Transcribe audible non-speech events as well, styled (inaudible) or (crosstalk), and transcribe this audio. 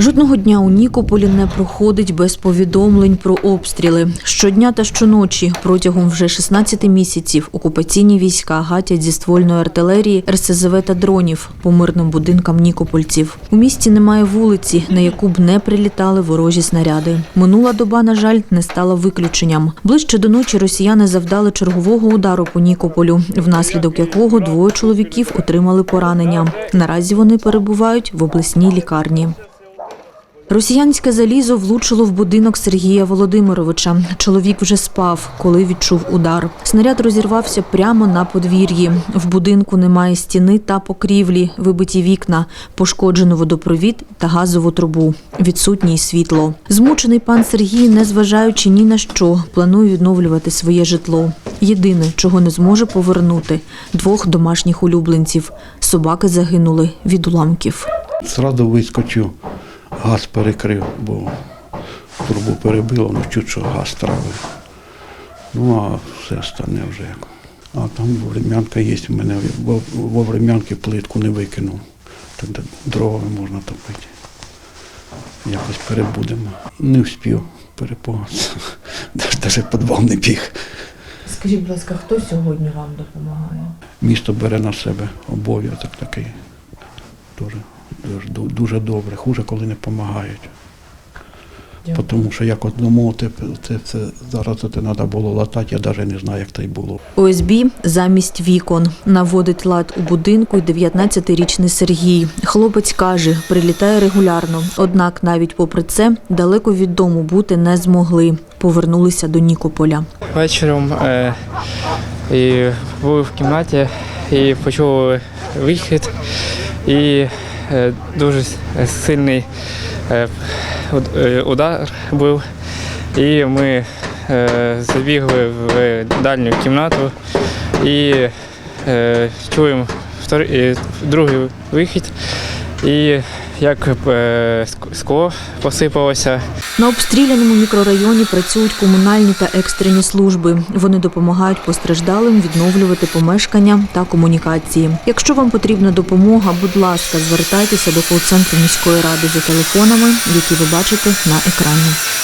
Жодного дня у Нікополі не проходить без повідомлень про обстріли. Щодня та щоночі протягом вже 16 місяців окупаційні війська гатять зі ствольної артилерії, РСЗВ та дронів по мирним будинкам нікопольців. У місті немає вулиці, на яку б не прилітали ворожі снаряди. Минула доба, на жаль, не стала виключенням. Ближче до ночі росіяни завдали чергового удару по Нікополю, внаслідок якого двоє чоловіків отримали поранення. Наразі вони перебувають в обласній лікарні. Росіянське залізо влучило в будинок Сергія Володимировича. Чоловік вже спав, коли відчув удар. Снаряд розірвався прямо на подвір'ї. В будинку немає стіни та покрівлі, вибиті вікна, пошкоджено водопровід та газову трубу. Відсутнє світло. Змучений пан Сергій, незважаючи ні на що, планує відновлювати своє житло. Єдине, чого не зможе повернути двох домашніх улюбленців. Собаки загинули від уламків. Зразу вискочив, газ перекрив, бо трубу перебило, ну чуть що газ травив. Ну а все остальне вже як. А там врем'янка є в мене, бо во врем'янки плитку не викинув. Так дровами можна топити. Якось перебудемо. Не встиг перепогатися. Навіть (laughs) підвал не біг. Скажіть, будь ласка, хто сьогодні вам допомагає? Місто бере на себе обов'язок такий. Дуже, дуже, добре. Хуже, коли не допомагають. Тому що як одному це, це, це зараз це треба було латати, я навіть не знаю, як це й було. ОСБ замість вікон наводить лад у будинку й 19-річний Сергій. Хлопець каже, прилітає регулярно. Однак, навіть попри це, далеко від дому бути не змогли. Повернулися до Нікополя. Вечором е, і був в кімнаті і почув вихід, і дуже сильний е, уд- е, удар був. І ми е, забігли в дальню кімнату і е, чуємо е, другий вихід. І як е, скло посипалося, На обстріляному мікрорайоні працюють комунальні та екстрені служби. Вони допомагають постраждалим відновлювати помешкання та комунікації. Якщо вам потрібна допомога, будь ласка, звертайтеся до кол-центру міської ради за телефонами, які ви бачите на екрані.